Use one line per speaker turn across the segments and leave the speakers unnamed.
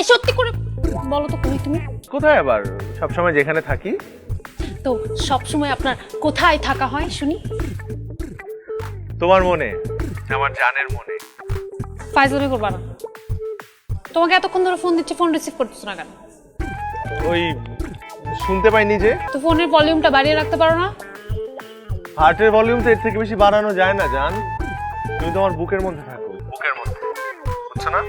এই সত্যি করে বলো তো কই তুমি?
কোথায় আবার? সবসময় যেখানে থাকি।
তো সব সময় আপনার কোথায় থাকা হয় শুনি?
তোমার মনে আমার জানের মনে।
ফাইজলামি করবা না। তোমাকে এতক্ষণ ধরে ফোন দিচ্ছি ফোন রিসিভ করতেছো না কেন?
ওই শুনতে পাইনি যে।
তো ফোনের ভলিউমটা বাড়িয়ে রাখতে পারো না?
হার্টের ভলিউম তো এর থেকে বেশি বাড়ানো যায় না জান। তুমি তোমার বুকের মধ্যে থাকো। বুকের মধ্যে। বুঝছ না?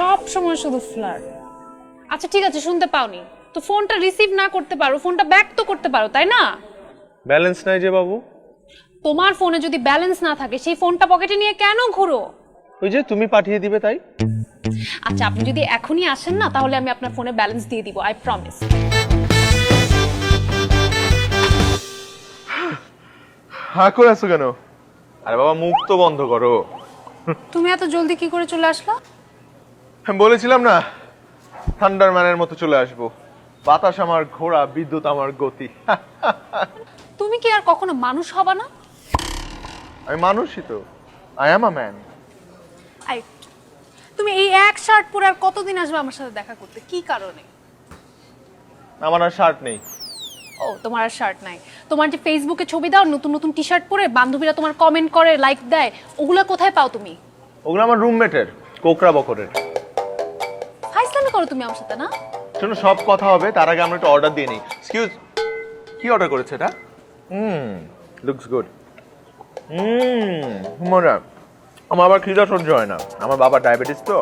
সব সময় শুধু ফ্লার্ট আচ্ছা ঠিক আছে শুনতে পাওনি। তো ফোনটা রিসিভ না করতে পারো ফোনটা ব্যাক তো করতে পারো তাই না?
ব্যালেন্স নাই যে বাবু।
তোমার ফোনে যদি ব্যালেন্স না থাকে সেই ফোনটা পকেটে নিয়ে কেন ঘুরো?
ওই যে তুমি পাঠিয়ে দিবে তাই।
আচ্ছা আপনি যদি এখনই আসেন না তাহলে আমি আপনার ফোনে ব্যালেন্স দিয়ে দিব আই প্রমিস
হা করে আছো কেন? আরে বাবা মুখ তো বন্ধ করো।
তুমি এত জলদি কি করে চলে আসলা?
বলেছিলাম না থান্ডার ম্যানের মতো চলে আসব। বাতাস আমার ঘোড়া বিদ্যুৎ আমার গতি।
তুমি কি আর কখনো মানুষ হবা না?
আমি মানুষই তো। আই অ্যাম আ ম্যান
তুমি এই এক শার্ট পরে আর কতদিন আসবে আমার সাথে দেখা করতে? কি কারণে?
আমার আর শার্ট নেই।
ও তোমার আর শার্ট নাই। তোমার যে ফেসবুকে ছবি দাও নতুন নতুন টি শার্ট পরে বান্ধবীরা তোমার কমেন্ট করে লাইক দেয় ওগুলা কোথায় পাও তুমি?
ওগুলো আমার রুমমেটের কোকরা বকরের।
করো তুমি আমার সাথে না?
শোনো সব কথা হবে তার আগে আমরা একটা অর্ডার দিয়ে নিই। এক্সকিউজ কি অর্ডার করেছে এটা? হুম লুকস গুড হুম মজা আমার আবার খিদা সহ্য হয় না। আমার বাবার ডায়াবেটিস তো।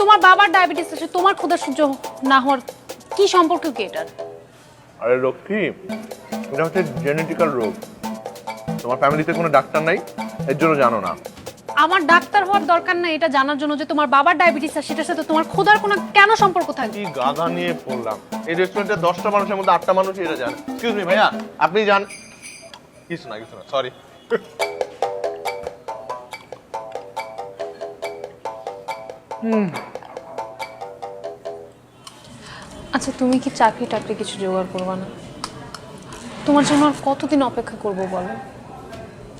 তোমার বাবার ডায়াবেটিস আছে তোমার ক্ষুধা সহ্য না হওয়ার কি সম্পর্ক কি এটার?
আরে লক্ষ্মী এটা হচ্ছে জেনেটিক্যাল রোগ তোমার ফ্যামিলিতে কোনো ডাক্তার নাই? এর জন্য জানো না।
আমার ডাক্তার হওয়ার দরকার নাই এটা জানার জন্য যে তোমার বাবার ডায়াবেটিস আছে সেটার সাথে তোমার ক্ষুধার কোনো কেন সম্পর্ক থাকবে?
কি গাধা নিয়ে পড়লাম এই রেস্টুরেন্টে দশটা মানুষের মধ্যে আটটা মানুষ এটা জানে। এক্সকিউজ মি ভাইয়া আপনি জান কিছু না কিছু না সরি
আচ্ছা তুমি কি চাকরি টাকরি কিছু জোগাড় করবে না? তোমার জন্য আর কতদিন অপেক্ষা করব বলো?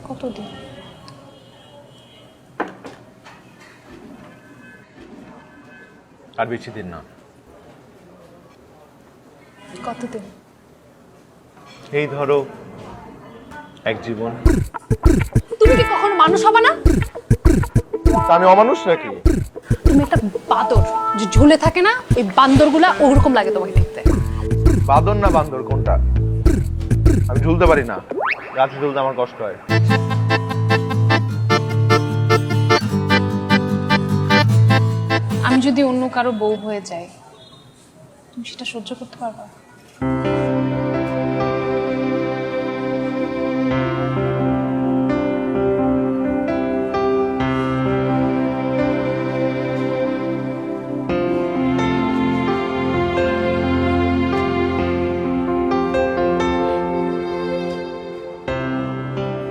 কতদিন?
আর বেশি দিন না।
কতদিন?
এই ধরো এক জীবন।
তুমি কি কখনো মানুষ হবে না?
আমি অমানুষ নাকি?
তুমি একটা বাদর যে ঝুলে থাকে না ওই বান্দরগুলা ওরকম লাগে তোমাকে দেখতে।
বাদর না বান্দর কোনটা? আমি ঝুলতে পারি না। গাছে ঝুলতে আমার কষ্ট হয়।
আমি যদি অন্য কারও বউ হয়ে যাই তুমি সেটা সহ্য করতে পারবা?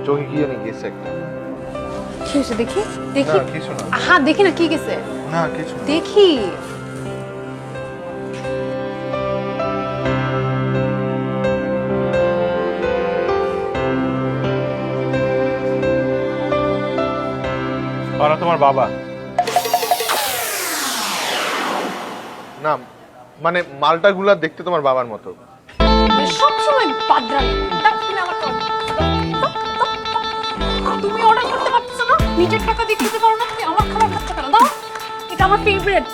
চোখে কি জানি গেছে একটা?
কি হয়েছে? দেখি দেখি।
কিছু না।
হ্যাঁ দেখি না কি গেছে?
না কিছু
দেখি।
ওরা তোমার বাবা। না মানে মালটা গুলা দেখতে তোমার বাবার মতো।
সবসময় নিজের টাকা দিয়ে খেতে পারো না, তুমি আমার খাবার খাচ্ছ কেন? দাও। এটা আমার ফেভারিট